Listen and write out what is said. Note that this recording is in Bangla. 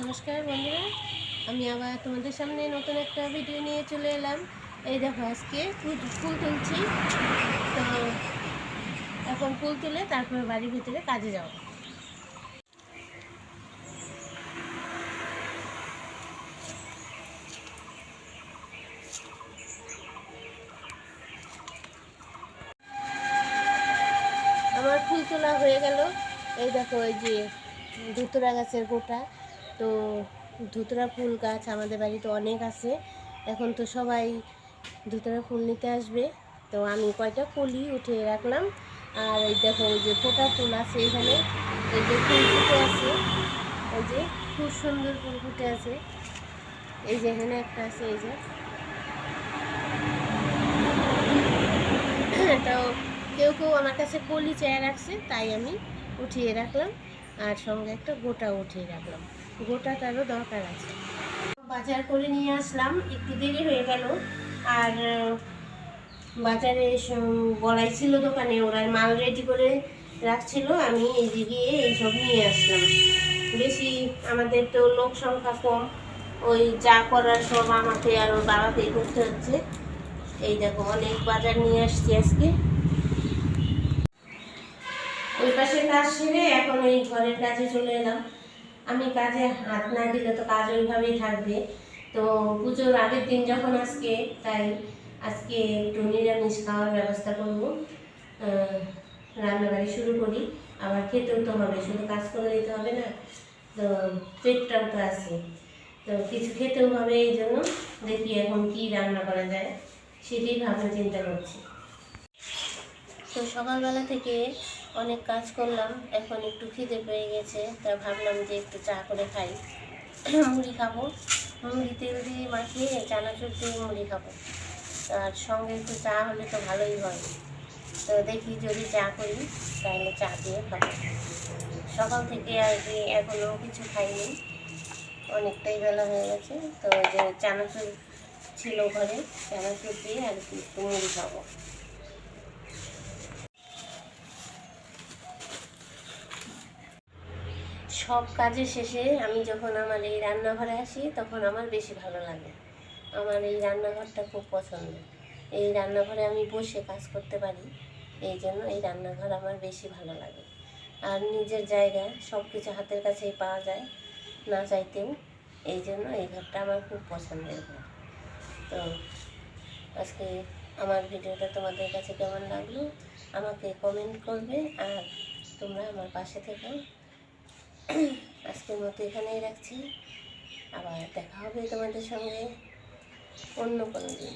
নমস্কার বন্ধুরা, আমি আবার তোমাদের সামনে নতুন একটা ভিডিও নিয়ে চলে এলাম। এই দেখো আজকে ফুল তুলছি। তো এখন ফুল তুলে তারপর বাড়ির ভিতরে কাজে যাও আমার ফুল তোলা হয়ে গেল। এই দেখো এই যে ধুতরা গাছের গোটা। তো ধুতরা ফুল গাছ আমাদের বাড়িতে অনেক আছে। এখন তো সবাই ধুতরা ফুল নিতে আসবে। তো আমি কয়টা কলি উঠিয়ে রাখলাম। আর এই দেখো ওই যে ফোটা ফুল আছে এখানে। এই যে ফুল ফুটে আছে। এই যে খুব সুন্দর ফুল ফুটে আছে। এই যে এখানে একটা আছে, এই যে। তো কেউ কেউ আমার কাছে কলি চেয়ে রাখছে, তাই আমি উঠিয়ে রাখলাম। আর সঙ্গে একটা গোটা উঠিয়ে রাখলাম। গোটা তারও দরকার আছে। বাজার করে নিয়ে আসলাম, একটু দেরি হয়ে গেল। আর বাজারে বলাই ছিল দোকানে, ওরা মাল রেডি করে রাখছিল, আমি এই গিয়ে এইসব নিয়ে আসলাম। বেশি আমাদের তো লোক সংখ্যা কম, ওই যা করার সব আমাকে আর ওর করতে হচ্ছে। এই দেখো, অনেক বাজার নিয়ে আসছি আজকে। ওই পাশে কাজ সেরে এখন ওই ঘরের কাজে চলে এলাম। আমি কাজে হাত না দিলে তো কাজ ওইভাবেই থাকবে। তো পুজোর আগের দিন যখন আজকে, তাই আজকে একটু নিরামিষ খাওয়ার ব্যবস্থা করব। রান্নাবাড়ি শুরু করি। আবার খেতেও তো হবে, শুধু কাজ করে দিতে হবে না। তো পেটটাও তো আছে। তো কিছু খেতেও হবে এই জন্য। দেখি এখন কি রান্না করা যায়, সেটাই ভাবনা চিন্তা করছি। তো সকালবেলা থেকে অনেক কাজ করলাম, এখন একটু খিদে পেয়ে গেছে তা ভাবলাম যে একটু চা করে খাই। মুড়ি খাব। মুড়ি তেল দিয়ে মাখিয়ে চানাচুর দিয়ে মুড়ি খাব। আর সঙ্গে একটু চা হলে তো ভালোই হয়। তো দেখি যদি চা করি, তাহলে চা দিয়ে খাব। সকাল থেকে আর কি এখনও কিছু খাইনি। অনেকটাই বেলা হয়ে গেছে, তো যে চানাচুর ছিল ঘরে, চানাচুর দিয়ে আর কি একটু মুড়ি খাব। সব কাজের শেষে আমি যখন আমার এই রান্নাঘরে আসি, তখন আমার বেশি ভালো লাগে। আমার এই রান্নাঘরটা খুব পছন্দ। এই রান্নাঘরে আমি বসে কাজ করতে পারি, এই জন্য এই রান্নাঘর আমার বেশি ভালো লাগে। আর নিজের জায়গা সব কিছু হাতের কাছেই পাওয়া যায়, না চাইতেও। এই জন্য এই ঘরটা আমার খুব পছন্দের ঘর। তো আজকে আমার ভিডিওটা তোমাদের কাছে কেমন লাগল? আমাকে কমেন্ট করবে আর তোমরা আমার পাশে থেকো। আজকের মতো এখানেই রাখছি। আবার দেখা হবে তোমাদের সঙ্গে অন্য কোনো দিন।